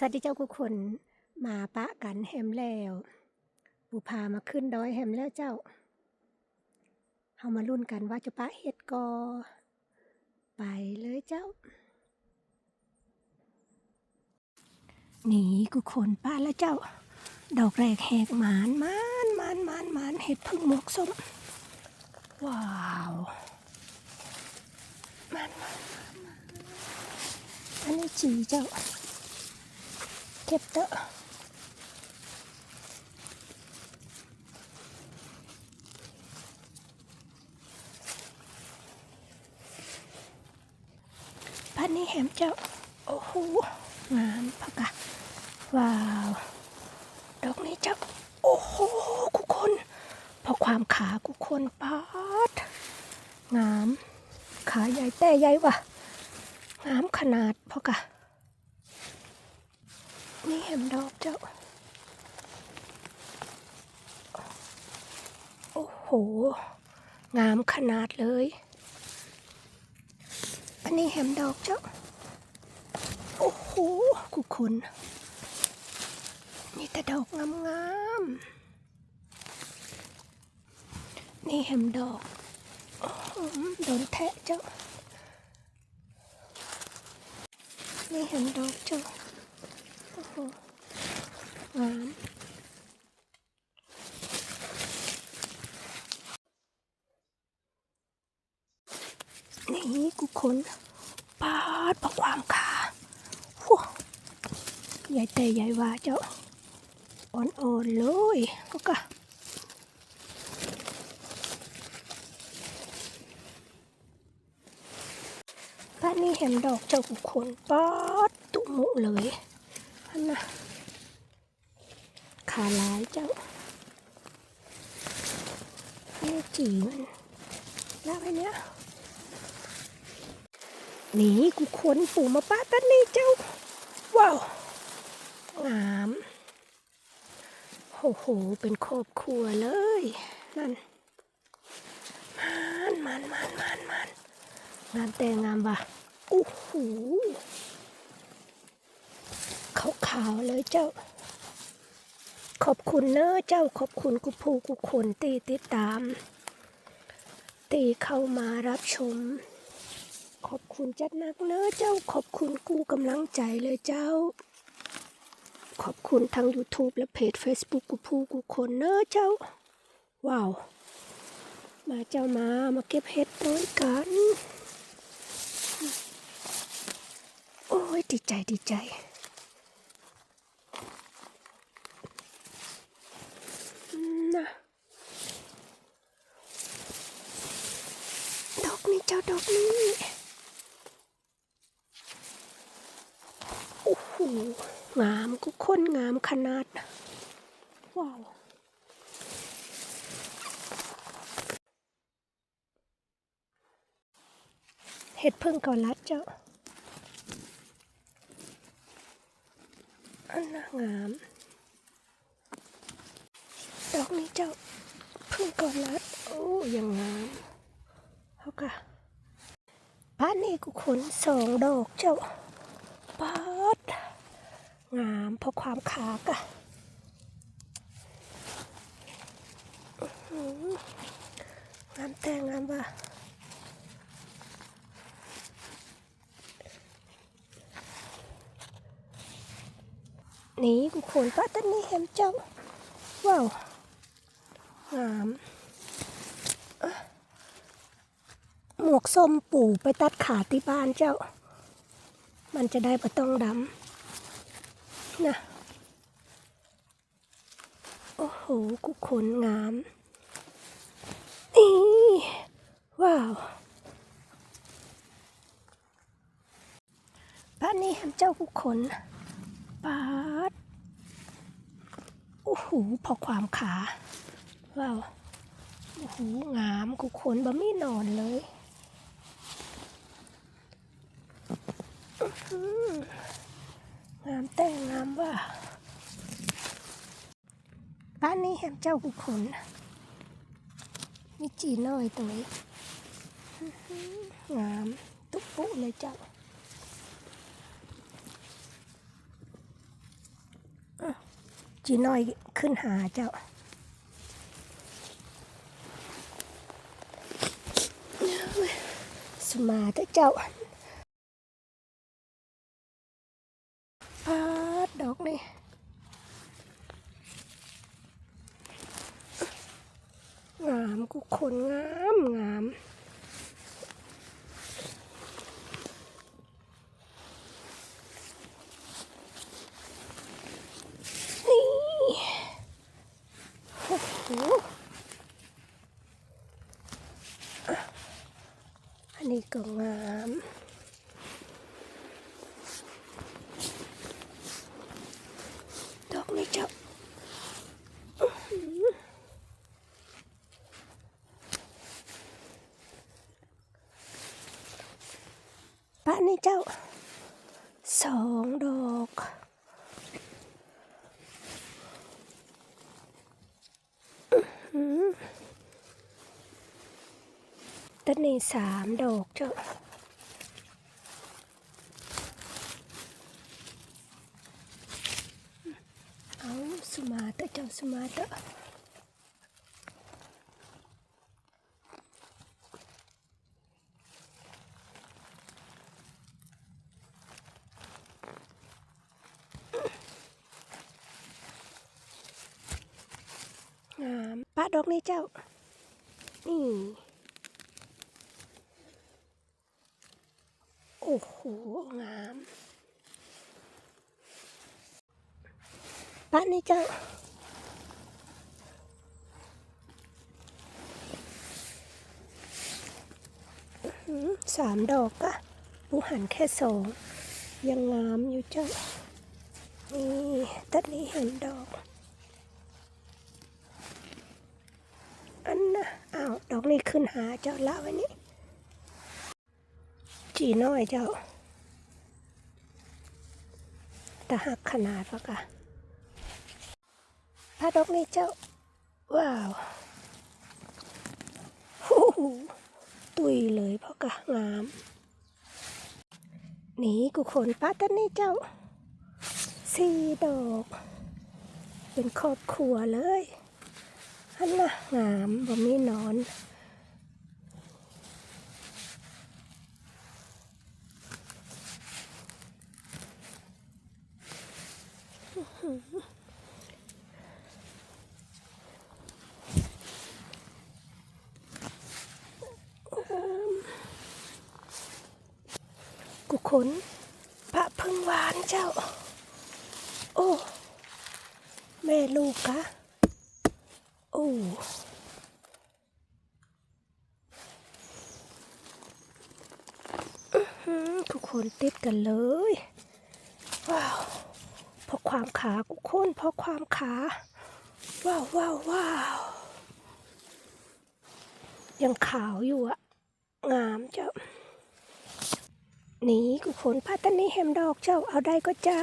สวัสดีเจ้ากุกคนมาปะกันแฮมแล้วปูพามาขึ้นดอยแฮมแล้วเจ้าเฮามาลุ้นกันว่าจะปะเฮ็ดกอ ไปเลยเจ้า นี่กุคนป้าแล้วเจ้า ดอกแรกแหกหมานมานมานมานมานเห็ดพึ่งหมวกสมว้าวมานมานมานหมานอันนี้จีเจ้า เก็บเตอะพันนี้แหมเจ้า โอ้โห งามพักะว้าว ดอกนี้เจ้า โอ้โหกุคนพอความขากุคนปาดงาม ขาใหญ่แต่ใหญ่ว่ะงามขนาดพอกะ เห็มดอกเจ้า โอ้โห งามขนาดเลย อันนี้เห็มดอกเจ้า โอ้โหกุคนมีแต่ดอกงามๆ นี่เห็มดอกอื้อหือโดนแทะเจ้า นี่เห็มดอกเจ้า หงามนี่กูคนปาดประความขาว้าใหญ่แต่ใหญ่ว่าเจ้า อ่อนๆเลยก็กะบ้านนี้เห็นดอกเจ้ากุกคนปาดตุ่มเลย อันนะขาลายเจ้านี่จีมันแล้วไอ้เนี้ยนี่กูคนปู่มาป้าตันนี่เจ้า ว้าวงามโอ้โห เป็นครอบครัวเลย นั่น มัน มัน มัน มัน มัน งามแต่งามว่ะโอ้โห ขาวๆเลยเจ้า ขอบคุณเนอะเจ้าขอบคุณกุผูกุคนตีติดตาม ตีเข้ามารับชม ขอบคุณจัดนักเนอะเจ้าขอบคุณกูกำลังใจเลยเจ้า ขอบคุณทั้ง YouTube และเพจ Facebook กูผูกูคนเนอะเจ้า ว้าว มาเจ้ามามาเก็บเห็ดด้วยกันโอ้ยดีใจดีใจ นะดอกนี้เจ้าดอกนี้โอ้โหงามกุคนงามขนาด ว้าว เห็ดพึ่งก่อนลัดเจ้า อันน่างาม ดอกนี้เจ้าพึ่งก่อนลัดโอ้ยังงามเขาค่ะบ้านนี้กูขนสองดอกเจ้าปัดงามเพราะความขากะงามแต่งามว่ะ นี่กูขนป้าต้นนี้เห็นเจ้าว้าวงามหมวกส้มปู่ไปตัดขาที่บ้านเจ้า มันจะได้ประต้องดำนะโอ้โหกุขนงามนี่ว้าวบ้านนี้แฮมเจ้ากุขน ปาดโอ้โหพอความขาว้าวโอ้โหงามกุขนบะมี่นอนเลยงามแต่งงามว่าบ้านนี้แฮมเจ้ากุขนมีจีน้อยตัวนี้งามตุ๊กปุ๊เลยเจ้า จีน้อยขึ้นหาเจ้า สมาเถอะเจ้าพาดดอกนี่งามกุคนงามงาม นี่โอ้โหอะ อันนี้ก็งามดอกนี้เจ้าอื้อหือปะนี่เจ้า สองดอก ต้นนี้สามดอกเจ้าเอาสมาเตอะเจ้าสมาเตอะงามปะดอกนี้เจ้า นี่ โอ้โห งามป้านี่เจ้าสามดอกอะปูหันแค่สองยังงามอยู่เจ้า นี่ตัดนี้เห็นดอก อันน่ะอ้าวดอกนี้ขึ้นหาเจ้าละไว้นี่จีน้อยเจ้า ตาหักขนาดปะกะพระดอกนี่เจ้า ว้าวฮู้หูตุยเลยพราะกะงามนี่กูขนป้าตันนี่เจ้าสี่ดอก เป็นครอบครัวเลยอันน่ะงามบ่มีนอน นพระพึ่งหวานเจ้า โอ้ แม่ลูกกะโอ้ทุกคนติดกันเลย ว้าวเพราะความขากุคนเพราะความขา ว้าวว้าวว้าวยังขาวอยู่อะงามเจ้า นี่กุขนพัตานี่แฮมดอกเจ้าเอาได้ก็จ้า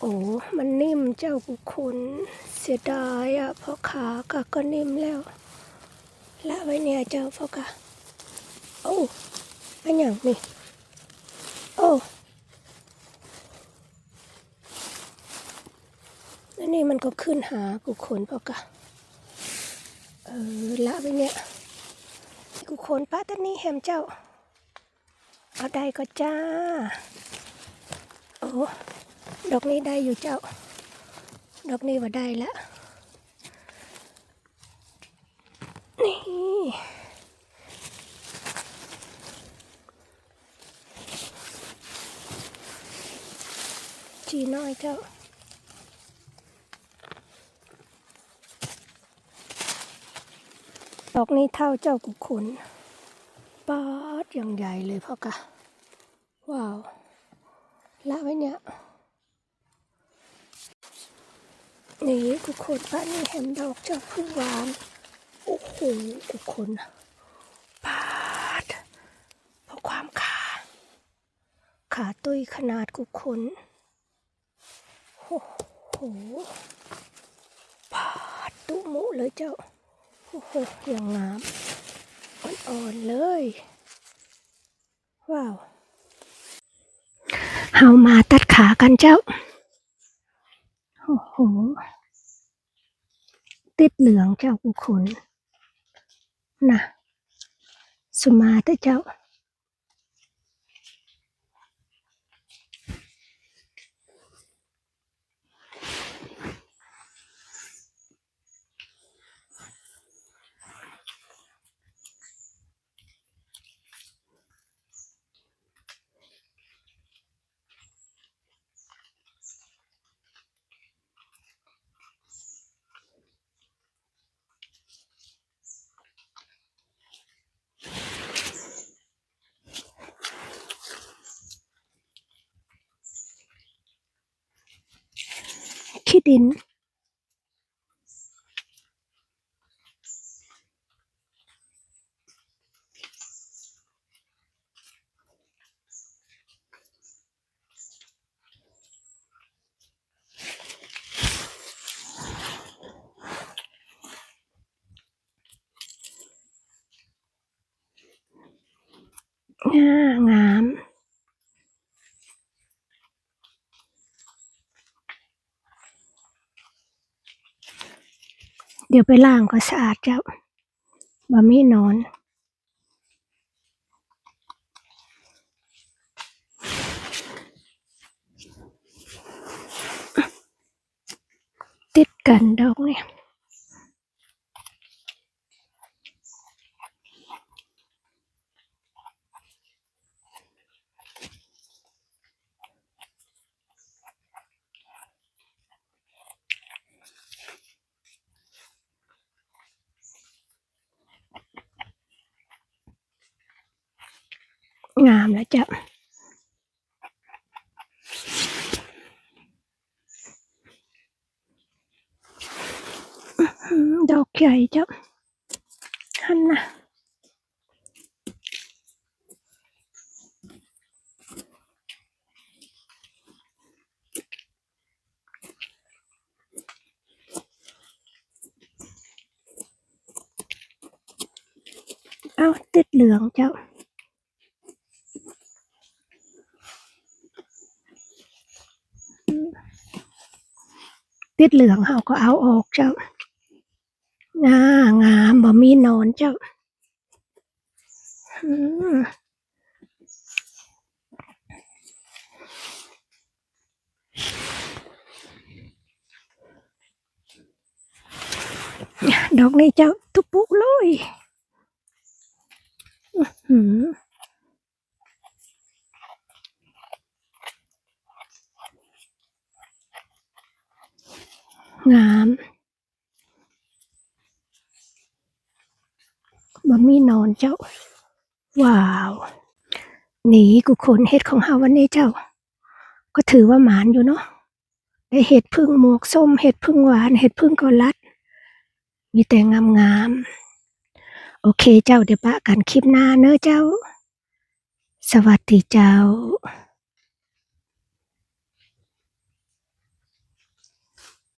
โอ้มันนิ่มเจ้ากุขนเสียดายอะเพราะขากะก็นิ่มแล้ว ละไว้เนี่ยเจ้าพราะกะโอ้อันอย่างนี่โอ้แล้วนี่มันก็ขึ้นหากุขนพราะกะเออละไว้เนี่ยกุขนพัตตานีแฮมเจ้า เอาได้ก็จ้า โอ้ ดอกนี้ได้อยู่เจ้า ดอกนี้ว่าได้แล้ว นี่ จีน้อยเจ้าดอกนี้เท่าเจ้ากุขุนปาดอย่างใหญ่เลยพ่อกะ ว้าว ละไว้เนี่ยนี่กุขนป้านี่แฮมดอกเจ้าผู้หวาน โอ้โหกุขนปาดเพราะความขาขาตุ้ยขนาดกุขนโอ้โหปาดตุมุเลยเจ้า โอ้โหอย่างงาม อ่อนๆเลย ว้าว เฮามาตัดขากันเจ้า โอ้โห ติดเหลืองเจ้ากุคนนะสุมาเตอเจ้า ขี้ เดี๋ยวไปล้างก็สะอาดเจ้าบะมี่นอน ติดกันดอกเนี่ย งามแล้วจ้ะอื้อหือดอกใหญ่จ้ะฮันนะเอา ติดเหลืองเจ้าติดเหลืองเขาก็เอาออกเจ้า งางามบ่มีนอนเจ้าดอกนี้เจ้าตุปุเลย อื้อ งามบ่มีนอนเจ้า ว้าวหนีกูคนเห็ดของเฮาวันนี้เจ้า ก็ถือว่าหมานอยู่เนาะได้เห็ดพึ่งหมวกส้มเห็ดพึ่งหวานเห็ดพึ่งกอลัด มีแต่งามงามๆโอเคเจ้าเดี๋ยวปะกันคลิปหน้าเนอะเจ้า สวัสดีเจ้า